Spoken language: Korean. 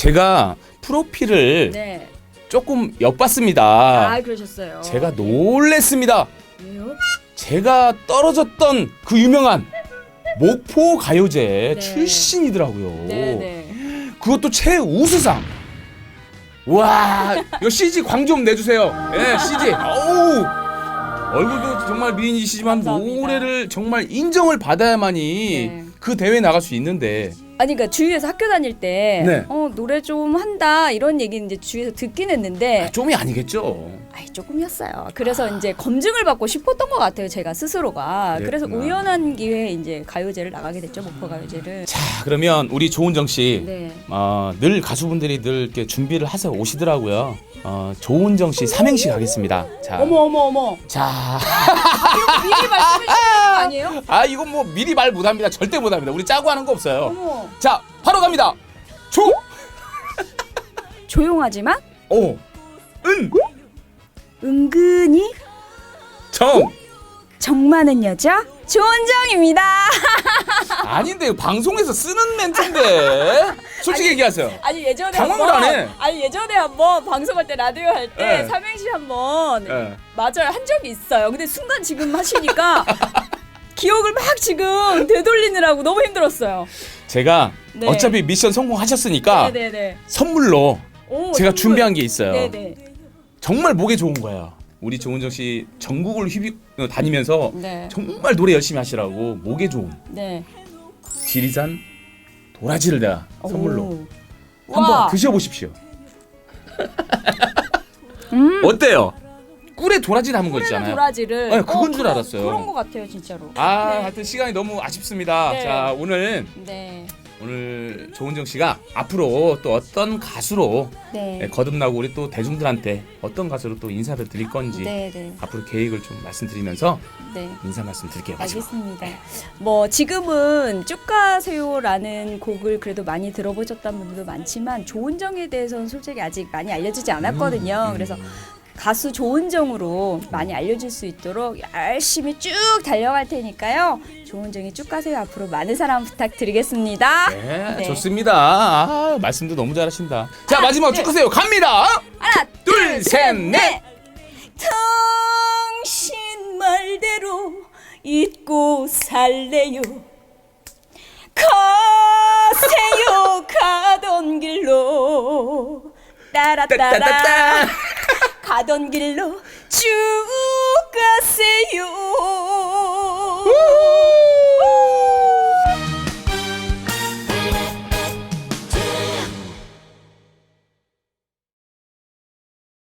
제가 프로필을 네. 조금 엿봤습니다. 아 그러셨어요. 제가 놀랬습니다. 왜요? 제가 떨어졌던 그 유명한 목포 가요제 네. 출신이더라고요. 네네. 그것도 최우수상. 와, 이거 CG 광 좀 내주세요. 예, CG. 어우, 얼굴도 정말 미인이시지만 감사합니다. 노래를 정말 인정을 받아야만이 네. 그 대회 나갈 수 있는데. 아니 그러니까 주위에서 학교 다닐 때 네. 어, 노래 좀 한다 이런 얘기는 이제 주위에서 듣긴 했는데 아, 좀이 아니겠죠. 아이 조금이었어요. 그래서 이제 검증을 받고 싶었던 것 같아요. 제가 스스로가. 그래서 그랬구나. 우연한 기회에 이제 가요제를 나가게 됐죠. 목포 가요제를. 자, 그러면 우리 조은정 씨. 네. 어, 늘 가수분들이 늘 이렇게 준비를 하서 오시더라고요. 어, 조은정 씨 삼행시 가겠습니다. 자, 어머 어머 어머. 자, 이거 미리 말씀해 거 아니에요? 아 이건 뭐 미리 말 못합니다. 절대 못합니다. 우리 짜고 하는 거 없어요. 어머. 자, 바로 갑니다. 조, 조용하지만 오, 은, 은근히 정. 정 많은 여자 조은정입니다. 아닌데 방송에서 쓰는 멘트인데. 솔직히 얘기하세요. 아니 예전에 당황을 한번 안 해. 아니 예전에 한번 방송할 때 라디오 할 때 네. 삼행시 한번 예. 맞아요 한 적이 있어요. 근데 순간 지금 하시니까 기억을 막 지금 되돌리느라고 너무 힘들었어요. 제가 네. 어차피 미션 성공하셨으니까 네네네. 선물로 오, 제가 선물. 준비한 게 있어요. 네네. 정말 목에 좋은 거예요. 우리 조은정 씨 전국을 휘비 어, 다니면서 네. 정말 노래 열심히 하시라고 목에 좋은 네. 지리산 도라지를 내가 선물로 오. 한번 와. 드셔보십시오. 음. 어때요? 꿀에 도라지 담은 거 있잖아요. 도라지를. 네, 그건 어, 줄 그런- 알았어요. 그런 것 같아요 진짜로. 아, 네. 하여튼 시간이 너무 아쉽습니다. 네. 자, 오늘 네. 오늘 조은정 씨가 앞으로 또 어떤 가수로 네. 네, 거듭나고 우리 또 대중들한테 어떤 가수로 또 인사를 드릴 건지 네 네. 앞으로 계획을 좀 말씀드리면서 네. 인사 말씀 드릴게요. 마지막. 알겠습니다. 뭐 지금은 쭉 가세요라는 곡을 그래도 많이 들어보셨던 분들도 많지만 조은정에 대해서는 솔직히 아직 많이 알려지지 않았거든요. 음, 그래서 가수 조은정으로 많이 알려질 수 있도록 열심히 쭉 달려갈 테니까요. 조은정이 쭉 가세요 앞으로 많은 사랑 부탁드리겠습니다. 네, 네. 좋습니다. 아, 말씀도 너무 잘하신다. 자, 마지막 쭉 가세요. 갑니다. 하나, 둘, 셋, 넷. 당신 말대로 잊고 살래요. 가세요 가던 길로 따라 따라 따따따따. 가던 길로 쭉